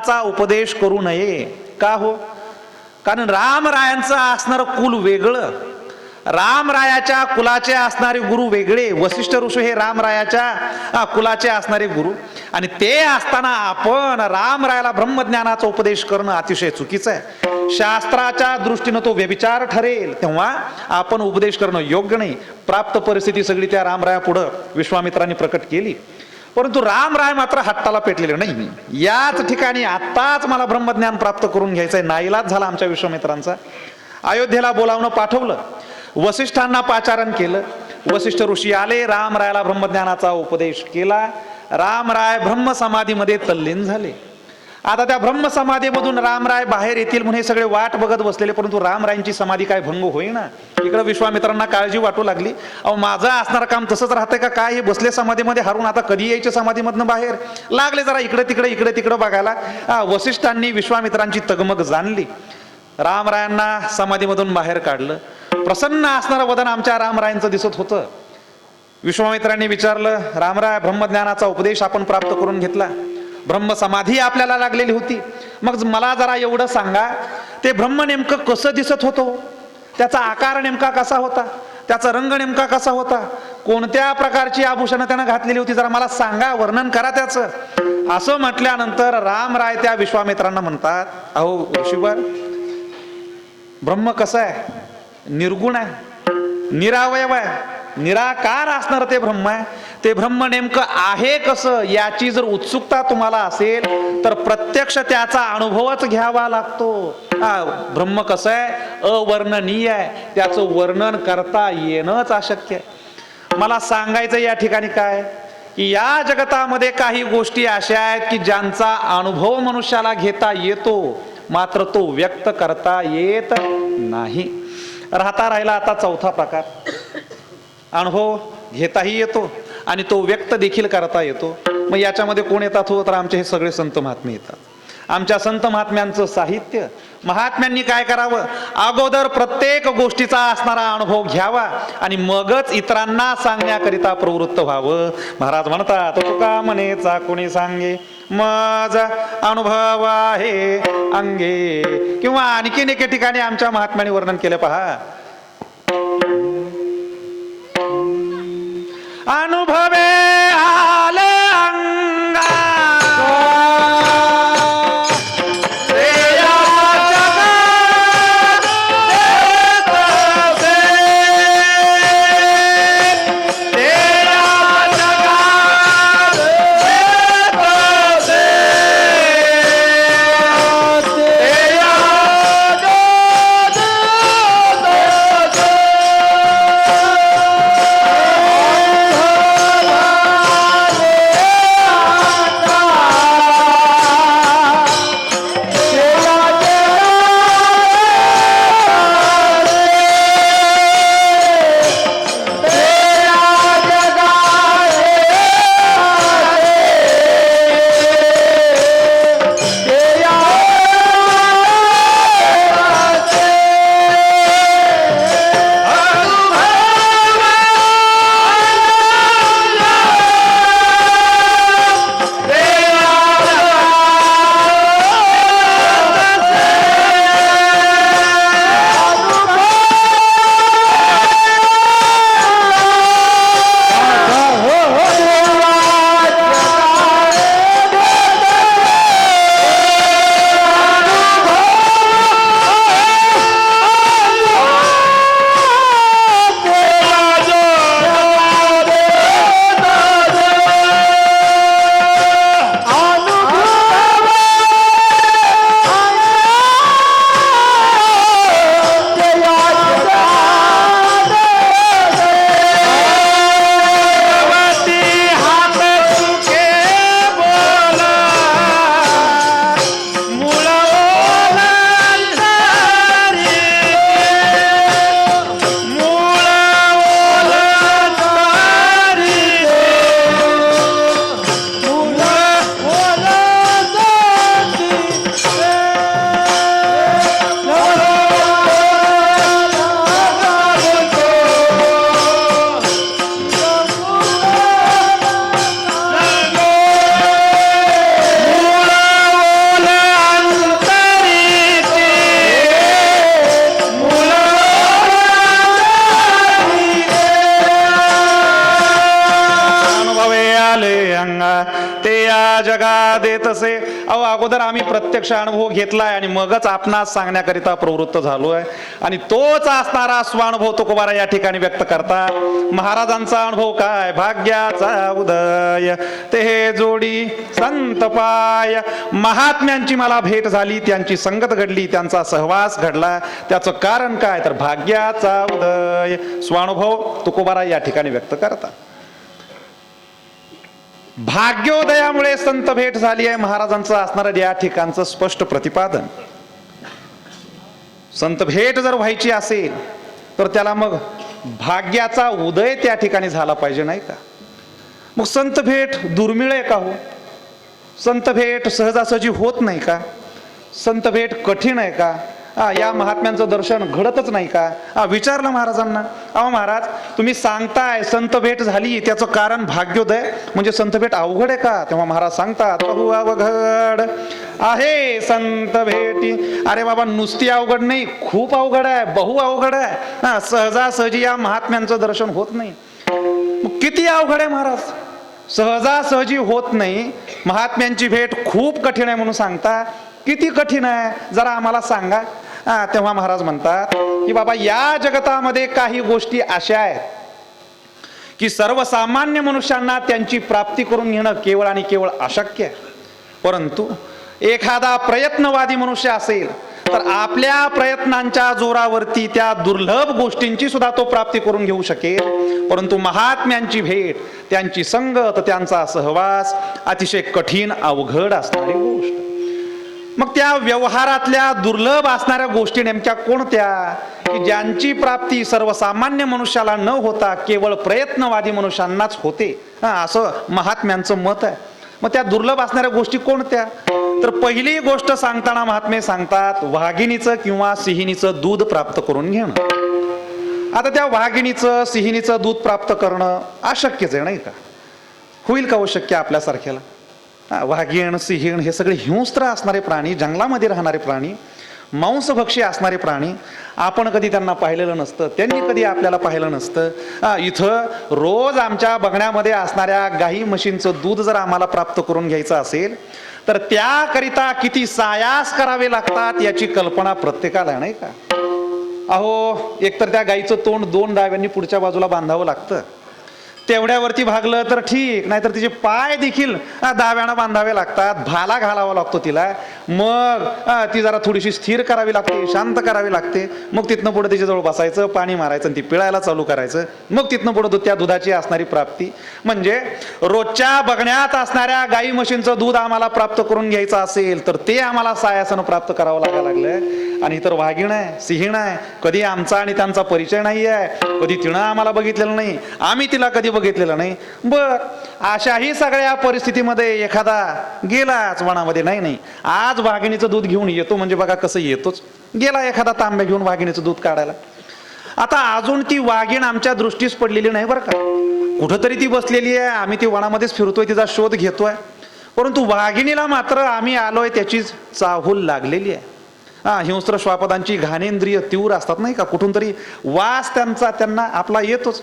ब्रह्मज्ञानाचा उपदेश करू नये. का हो? कारण रामरायांचं असणारं कुल वेगळं. रामरायाच्या कुलाचे असणारे गुरु वेगळे. वशिष्ठ ऋषी हे रामरायाच्या कुलाचे असणारे गुरु. आणि ते असताना आपण रामरायाला ब्रह्मज्ञानाचा उपदेश करणं अतिशय चुकीचं आहे. शास्त्राच्या दृष्टीनं तो व्यभिचार ठरेल. तेव्हा आपण उपदेश करणं योग्य नाही. प्राप्त परिस्थिती सगळी त्या रामराया पुढं विश्वामित्रांनी प्रकट केली. परंतु रामराय मात्र हट्टाला पेटलेले नाही. याच ठिकाणी आत्ताच मला ब्रह्मज्ञान प्राप्त करून घ्यायचंय. नाईलाज झाला आमच्या विश्वमित्रांचा. अयोध्येला बोलावणं पाठवलं. वसिष्ठांना पाचारण केलं. वसिष्ठ ऋषी आले रामरायाला ब्रह्मज्ञानाचा उपदेश केला. रामराय ब्रह्मसमाधीमध्ये तल्लीन झाले. आता त्या ब्रह्मसमाधीमधून रामराय बाहेर येतील म्हणून हे सगळे वाट बघत बसलेले परंतु रामरायांची समाधी काय भंग होईना. इकडं विश्वामित्रांना काळजी वाटू लागली. अहो माझं असणारं काम तसंच राहतंय का? काय हे बसले समाधीमध्ये हरून आता कधी यायचे समाधीमधनं बाहेर? लागले जरा इकडे तिकडे इकडे तिकडे बघायला. वसिष्ठांनी विश्वामित्रांची तगमग जाणली. रामरायांना समाधीमधून बाहेर काढलं. प्रसन्न असणारं वदन आमच्या रामरायांचं दिसत होतं. विश्वामित्रांनी विचारलं रामराय ब्रह्मज्ञानाचा उपदेश आपण प्राप्त करून घेतला. ब्रह्म समाधी आपल्याला लागलेली होती. मग मला जरा एवढं सांगा ते ब्रह्म नेमकं कसं दिसत होतो? त्याचा आकार नेमका कसा होता? त्याचा रंग नेमका कसा होता? कोणत्या प्रकारची आभूषणं त्यानं घातलेली होती? जरा मला सांगा वर्णन करा त्याचं. असं म्हटल्यानंतर राम राय त्या विश्वामित्रांना म्हणतात अहो ऋषीवर ब्रह्म कसं आहे? निर्गुण आहे निरावयव आहे. निराकार असणार ते ब्रह्म आहे. ते ब्रह्म नेमकं आहे कसं याची जर उत्सुकता तुम्हाला असेल तर प्रत्यक्ष त्याचा अनुभवच घ्यावा लागतो. ब्रह्म कसं आहे? अवर्णनीय आहे. त्याचं वर्णन करता येणंच अशक्य आहे. मला सांगायचं या ठिकाणी काय? की या जगतामध्ये काही गोष्टी अशा आहेत की ज्यांचा अनुभव मनुष्याला घेता येतो मात्र तो व्यक्त करता येत नाही. राहता राहिला आता चौथा प्रकार. अनुभव घेताही येतो आणि तो व्यक्त देखील करता येतो. मग याच्यामध्ये कोण येतात हो? तर आमचे हे सगळे संत महात्मे येतात. आमच्या संत महात्म्यांचं साहित्य महात्म्यांनी काय करावं? अगोदर प्रत्येक गोष्टीचा असणारा अनुभव घ्यावा आणि मगच इतरांना सांगण्याकरिता प्रवृत्त व्हावं. महाराज म्हणतात तुका म्हणेचा कोणी सांगे? माझा अनुभव आहे अंगे. किंवा आणखीन एके ठिकाणी आमच्या महात्म्याने वर्णन केलं पहा. अनुभवे आले जगा देत असे. अहो अगोदर आम्ही प्रत्यक्ष अनुभव घेतलाय आणि मगच आपणास सांगण्याकरिता प्रवृत्त झालोय. आणि तोच असणारा स्वानुभव तुकोबारा या ठिकाणी व्यक्त करतात. महाराजांचा अनुभव काय? भाग्याचा उदय. ते हे जोडी संत पाय. महात्म्यांची मला भेट झाली त्यांची संगत घडली त्यांचा सहवास घडला. त्याचं कारण काय? तर भाग्याचा उदय. स्वानुभव तुकोबारा या ठिकाणी व्यक्त करतात. भाग्योदयामुळे संत भेट झाली आहे. महाराजांचं असणारं या ठिकाणचं स्पष्ट प्रतिपादन. संत भेट जर व्हायची असेल तर त्याला मग भाग्याचा उदय त्या ठिकाणी झाला पाहिजे नाही का? मग संत भेट दुर्मिळ आहे का हो? संत भेट सहजासहजी होत नाही का? संत भेट कठीण आहे का? हा, या महात्म्यांचं दर्शन घडतच नाही का? हा, विचारलं महाराजांना अहो महाराज तुम्ही सांगताय संत भेट झाली त्याचं कारण भाग्योदय म्हणजे संत भेट अवघड आहे का? तेव्हा महाराज सांगतात बहु अवघड आहे संत भेटी अरे बाबा नुसती अवघड नाही खूप अवघड आहे बहु अवघड आहे. हा, सहजासहजी या महात्म्यांचं दर्शन होत नाही. मग किती अवघड आहे महाराज? सहजासहजी होत नाही. महात्म्यांची भेट खूप कठीण आहे म्हणून सांगता. किती कठीण आहे? जरा आम्हाला सांगा. तेव्हा महाराज म्हणतात की बाबा या जगतामध्ये काही गोष्टी अशा आहेत की सर्वसामान्य मनुष्यांना त्यांची प्राप्ती करून घेणं केवळ आणि केवळ अशक्य आहे. परंतु एखादा प्रयत्नवादी मनुष्य असेल तर आपल्या प्रयत्नांच्या जोरावरती त्या दुर्लभ गोष्टींची सुद्धा तो प्राप्ती करून घेऊ शकेल. परंतु महात्म्यांची भेट त्यांची संगत त्यांचा सहवास अतिशय कठीण अवघड असणारी गोष्ट. मग त्या व्यवहारातल्या दुर्लभ असणाऱ्या गोष्टी नेमक्या कोणत्या? की ज्यांची प्राप्ती सर्वसामान्य मनुष्याला न होता केवळ प्रयत्नवादी मनुष्यांनाच होते. हा असं महात्म्यांचं मत आहे. मग त्या दुर्लभ असणाऱ्या गोष्टी कोणत्या? तर पहिली गोष्ट सांगताना महात्मे सांगतात वाघिणीचं किंवा सिहिणीचं दूध प्राप्त करून घेणं. आता त्या वाघिणीचं सिहिणीचं दूध प्राप्त करणं अशक्यच आहे नाही का? होईल का हो शक्य आपल्यासारख्याला? वाघीण सिंहीण हे सगळे हिंस्त्र असणारे प्राणी जंगलामध्ये राहणारे प्राणी मांसभक्षी असणारे प्राणी आपण कधी त्यांना पाहिलेलं नसतं त्यांनी कधी आपल्याला पाहिलं नसतं. इथं रोज आमच्या बघण्यामध्ये असणाऱ्या गाई म्हशींचं दूध जर आम्हाला प्राप्त करून घ्यायचं असेल तर त्याकरिता किती सायास करावे लागतात याची कल्पना प्रत्येकाला नाही का? अहो एकतर त्या गाईचं तोंड दोन डाव्यांनी पुढच्या बाजूला बांधावं लागतं. तेवढ्यावरती भागलं तर ठीक नाहीतर तिचे पाय देखील दाव्यानं बांधावे लागतात भाला घालावा लागतो तिला. मग ती जरा थोडीशी स्थिर करावी लागते शांत करावी लागते. मग तिथनं पुढे तिच्याजवळ बसायचं पाणी मारायचं आणि ती पिळायला चालू करायचं. मग तिथनं पुढे त्या दुधाची असणारी प्राप्ती. म्हणजे रोजच्या बघण्यात असणाऱ्या गाई म्हशींचं दूध आम्हाला प्राप्त करून घ्यायचं असेल तर ते आम्हाला सायासानं प्राप्त करावं लागायला लागलंय. आणि इतर वाघिण आहे सिंहीण आहे. कधी आमचा आणि त्यांचा परिचय नाही आहे. कधी तिनं आम्हाला बघितलेलं नाही. आम्ही तिला कधी बघितलेलं नाही. बर अशाही सगळ्या परिस्थितीमध्ये एखादा गेलाच वनामध्ये नाही नाही. आज वाघिणीचं दूध घेऊन येतो म्हणजे बघा कसं येतोच. गेला एखादा तांब्या घेऊन वाघिणीचं दूध काढायला. आता अजून ती वाघीण आमच्या दृष्टीस पडलेली नाही बरं का. कुठंतरी ती बसलेली आहे आम्ही ती वनामध्येच फिरतोय तिचा शोध घेतोय. परंतु वाघिणीला मात्र आम्ही आलोय त्याचीच चाहूल लागलेली आहे. हा हिंस्त्र श्वापदांची घाणेंद्रिय तीव्र असतात नाही का? कुठून तरी वास त्यांचा त्यांना आपला येतोच.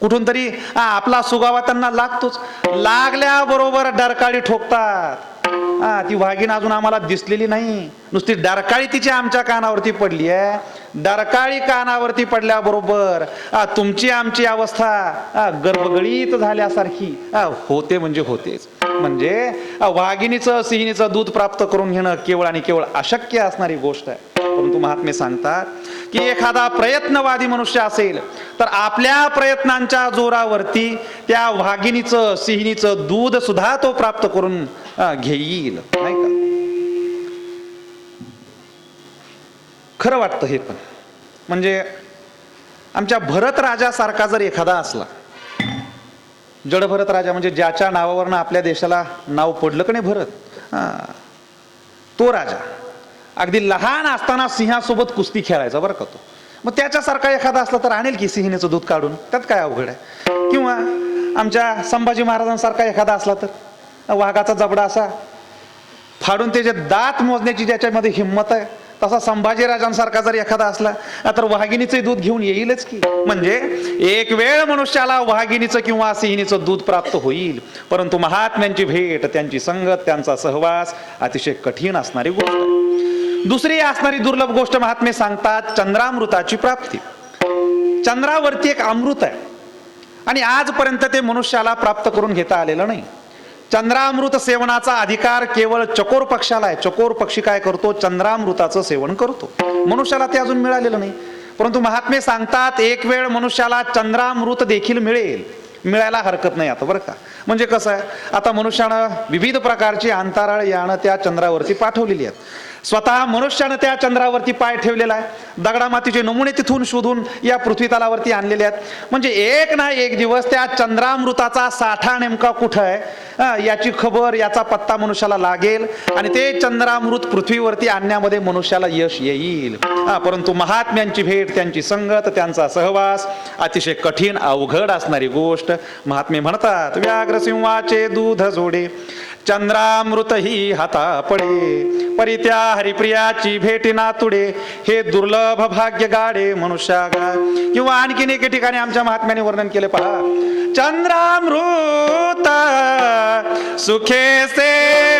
कुठून तरी आपला सुगावा त्यांना लागतोच. लागल्याबरोबर डरकाळी ठोकतात. हा ती वाघीण अजून आम्हाला दिसलेली नाही. नुसती डरकाळी तिची आमच्या कानावरती पडली आहे. डरकाळी कानावरती पडल्याबरोबर हा, तुमची आमची अवस्था हा, गर्भगळीत झाल्यासारखी. हा, होते म्हणजे होतेच. म्हणजे वाघिणीचं सिहिणीचं दूध प्राप्त करून घेणं केवळ आणि केवळ अशक्य असणारी गोष्ट आहे. परंतु महात्मे सांगतात की एखादा प्रयत्नवादी मनुष्य असेल तर आपल्या प्रयत्नांच्या जोरावरती त्या वाघिणीचं सिहिणीचं दूध सुद्धा तो प्राप्त करून घेईल नाही का? खरं वाटतं हे पण. म्हणजे आमच्या भरत राजासारखा जर एखादा असला जड भरत राजा म्हणजे ज्याच्या नावावरनं आपल्या देशाला नाव पडलं का नाही भरत? तो राजा. अगदी लहान असताना सिंहासोबत कुस्ती खेळायचा बरं का तो. मग त्याच्यासारखा एखादा असला तर आणेल की सिंहनेचं दूध काढून? त्यात काय अवघड आहे? किंवा आमच्या संभाजी महाराजांसारखा एखादा असला तर? वाघाचा जबडा असा. फाडून त्याचे दात मोजण्याची ज्याच्यामध्ये हिंमत आहे तसा संभाजीराजांसारखा जर एखादा असला तर वाघिणीचे दूध घेऊन येईलच की. म्हणजे एक वेळ मनुष्याला वाघिणीचं किंवा सिंहिणीचं दूध प्राप्त होईल परंतु महात्म्यांची भेट त्यांची संगत त्यांचा सहवास अतिशय कठीण असणारी गोष्ट दुसरी असणारी दुर्लभ गोष्ट महात्मे सांगतात चंद्रामृताची प्राप्ती. चंद्रावरती एक अमृत आहे. आणि आजपर्यंत ते मनुष्याला प्राप्त करून घेता आलेलं नाही. चंद्रामृत सेवनाचा अधिकार केवळ चकोर पक्षाला आहे. चकोर पक्षी काय करतो? चंद्रामृताचं सेवन करतो. मनुष्याला ते अजून मिळालेलं नाही. परंतु महात्मे सांगतात एक वेळ मनुष्याला चंद्रामृत देखील मिळेल. मिळायला हरकत नाही आता बरं का? म्हणजे कसं आहे? आता मनुष्यानं विविध प्रकारची अंतराळ यानं त्या चंद्रावरती पाठवलेली आहेत. स्वतः मनुष्यानं त्या चंद्रावरती पाय ठेवलेला आहे. दगडामातीचे नमुने तिथून शोधून या पृथ्वी तलावरती आणलेले आहेत. म्हणजे एक ना एक दिवस त्या चंद्रामृताचा साठा नेमका कुठं आहे? याची खबर याचा पत्ता मनुष्याला लागेल आणि ते चंद्रामृत पृथ्वीवरती आणण्यामध्ये मनुष्याला यश येईल. परंतु महात्म्यांची भेट त्यांची संगत त्यांचा सहवास अतिशय कठीण अवघड असणारी गोष्ट. महात्मे म्हणतात व्याघ्रसिंहाचे दूध जोडे चंद्रामृत ही हाता पडे परित्या हरिप्रियाची भेटी नातुडे. हे दुर्लभ भाग्य गाडे मनुष्यागा. किंवा आणखीन एके ठिकाणी आमच्या महात्म्याने वर्णन केले पहा. चंद्रामृत सुखे से